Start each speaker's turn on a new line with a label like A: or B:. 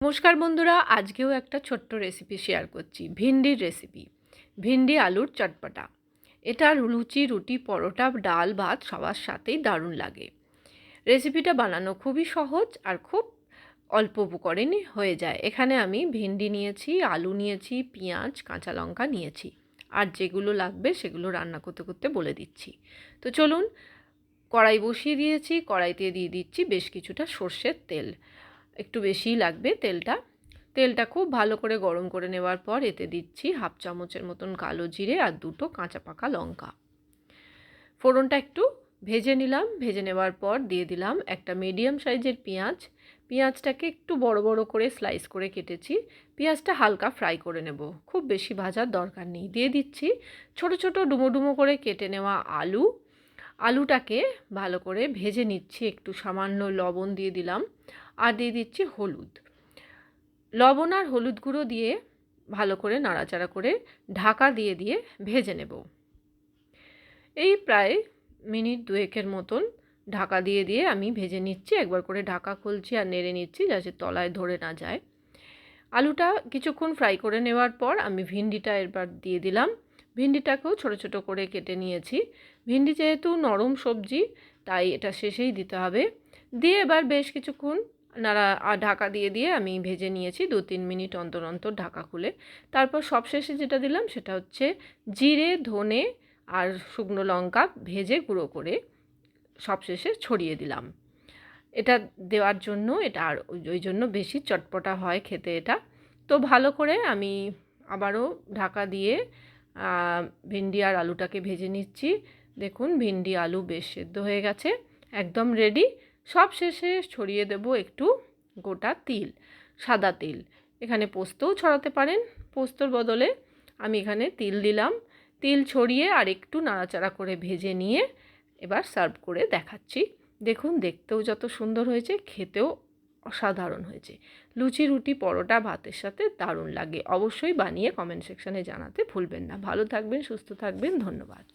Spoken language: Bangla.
A: নমস্কার বন্ধুরা, আজকেও একটা ছোট্ট রেসিপি শেয়ার করছি, ভিন্ডির রেসিপি ভিন্ডি আলুর চটপটা। এটা লুচি, রুটি, পরোটা, ডাল, ভাত সবার সাথেই দারুণ লাগে। রেসিপিটা বানানো খুবই সহজ আর খুব অল্প উপকরণই হয়ে যায়। এখানে আমি ভিন্ডি নিয়েছি, আলু নিয়েছি, পেঁয়াজ, কাঁচা লঙ্কা নিয়েছি আর যেগুলো লাগবে সেগুলো রান্না করতে করতে বলে দিচ্ছি। তো চলুন, কড়াই বসিয়ে দিয়েছি, কড়াইতে দিয়ে দিচ্ছি বেশ কিছুটা সর্ষের তেল। একটু বেশিই লাগবে তেলটা। তেলটা খুব ভালো করে গরম করে নেওয়ার পর এতে দিচ্ছি হাফ চামচের মতন কালো জিরে আর দুটো কাঁচা পাকা লঙ্কা। ফোড়নটা একটু ভেজে নিলাম, ভেজে নেওয়ার পর দিয়ে দিলাম একটা মিডিয়াম সাইজের পেঁয়াজ। পেঁয়াজটাকে একটু বড় বড় করে স্লাইস করে কেটেছি, পেঁয়াজটা হালকা ফ্রাই করে নেব। খুব বেশি ভাজার দরকার নেই। দিয়ে দিচ্ছি ছোট ছোট ডুমো ডুমো করে কেটে নেওয়া আলু। আলুটাকে ভালো করে ভেজে নিচ্ছি, একটু সামান্য লবণ দিয়ে দিলাম। আর দিয়ে দিচ্ছি হলুদ। লবণ আর হলুদ গুঁড়ো দিয়ে ভালো করে নাড়াচাড়া করে ঢাকা দিয়ে দিয়ে ভেজে নেব। এই প্রায় মিনিট দুয়েকের মতন ঢাকা দিয়ে দিয়ে আমি ভেজে নিচ্ছি, একবার করে ঢাকা খুলছি আর নেড়ে নিচ্ছি যাতে তলায় ধরে না যায়। আলুটা কিছুক্ষণ ফ্রাই করে নেওয়ার পর আমি ভিন্ডিটা এবার দিয়ে দিলাম। ভিন্ডিটাকেও ছোট ছোট করে কেটে নিয়েছি। ভিন্ডি যেহেতু নরম সবজি, তাই এটা শেষেই দিতে হবে। দিয়ে এবার বেশ কিছুক্ষণ নাড়া ঢাকা দিয়ে দিয়ে আমি ভেজে নিয়েছি দু তিন মিনিট অন্তর অন্তর ঢাকা খুলে। তারপর সবশেষে যেটা দিলাম সেটা হচ্ছে জিরে, ধনে আর শুকনো লঙ্কা ভেজে গুঁড়ো করে সবশেষে ছড়িয়ে দিলাম। এটা দেওয়ার জন্য, এটা আর ওই জন্য বেশি চটপটা হয় খেতে এটা। তো ভালো করে আমি আবারও ঢাকা দিয়ে ভিন্ডি আর আলুটাকে ভেজে নিচ্ছি। দেখুন, ভিন্ডি, আলু বেশ সেদ্ধ হয়ে গেছে, একদম রেডি সব শেষে ছড়িয়ে দেব একটু গোটা তিল, সাদা তিল। এখানে পোস্তও ছড়াতে পারেন, পোস্তর বদলে আমি এখানে তিল দিলাম। তিল ছড়িয়ে আর একটু নাড়াচাড়া করে ভেজে নিয়ে এবার সার্ভ করে দেখাচ্ছি। দেখুন, দেখতেও যত সুন্দর হয়েছে, খেতেও অসাধারণ হয়েছে। লুচি, রুটি, পরোটা, ভাতের সাথে দারুণ লাগে। অবশ্যই বানিয়ে কমেন্ট সেকশানে জানাতে ভুলবেন না। ভালো থাকবেন, সুস্থ থাকবেন, ধন্যবাদ।